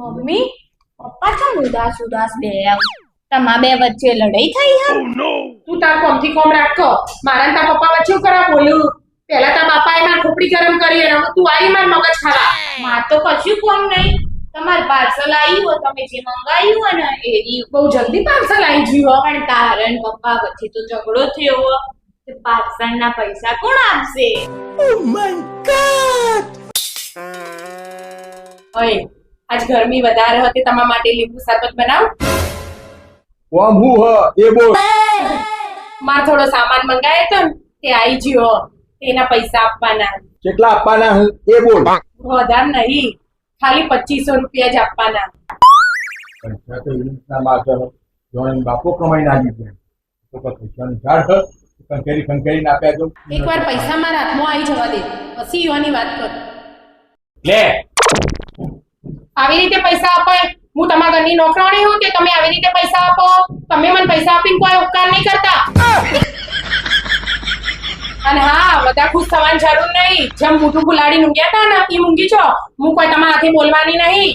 કેમ ઉદાસ ઉદાસ બે તમા બે વચ્ચે લડાઈ થઈ હે તું તાર કોમથી કોમ રાખ મારા તાર પપ્પા વચ્ચે કરા બોલું પેલા તાર બાપાએ માર ખોપડી ગરમ કરી અને તું આવી માર મગજ ખાવા. માર તો કશું કોમ નહીં. તમાર પાર્સલ આવ્યું હોય તમે જે મંગાવ્યું હોય ને એ. બહુ જલ્દી પાર્સલ આવી ગયું પણ તારા પપ્પા વચ્ચે તો ઝઘડો થયો. પાર્સલ ના પૈસા કોણ આપશે? ઓય આજ ગરમી વધારે હતી તમારા માટે લીંબુ શરબત બનાવ? કોમ હું હ એ બોલ. માર થોડો સામાન મંગાયો તો ને તે આવી ગયો. તેના પૈસા આપવાના. કેટલા આપવાના હું એ બોલ. વધારે નહીં ખાલી પચીસો રૂપિયા જ આપવાના. પૈસા તો એવી રીતના જોઈને બાપો કમાઈને આવી ગયા તો પૈસાનું ઝાડ હ કંકેરી કંકેરી આપ્યા જો. એકવાર પૈસા મારા હાથમાં આવી જવા દે. પછી યુવાની વાત કર. લે આવી રીતે પૈસા અપાય હું તમારા ઘરની નોકરાણી હું કે તમે આવી રીતે પૈસા આપો? તમે મને પૈસા આપીને કોઈ ઉપકાર નહીં કરતા. અને હા, બધા ખુશ થવાની જરૂર નહીં. જેમ મોઢું ફુલાડી ઊંઘ્યા હતા ને એ ઊંઘી છો હું કોઈ તમારા હાથે બોલવાની નહીં.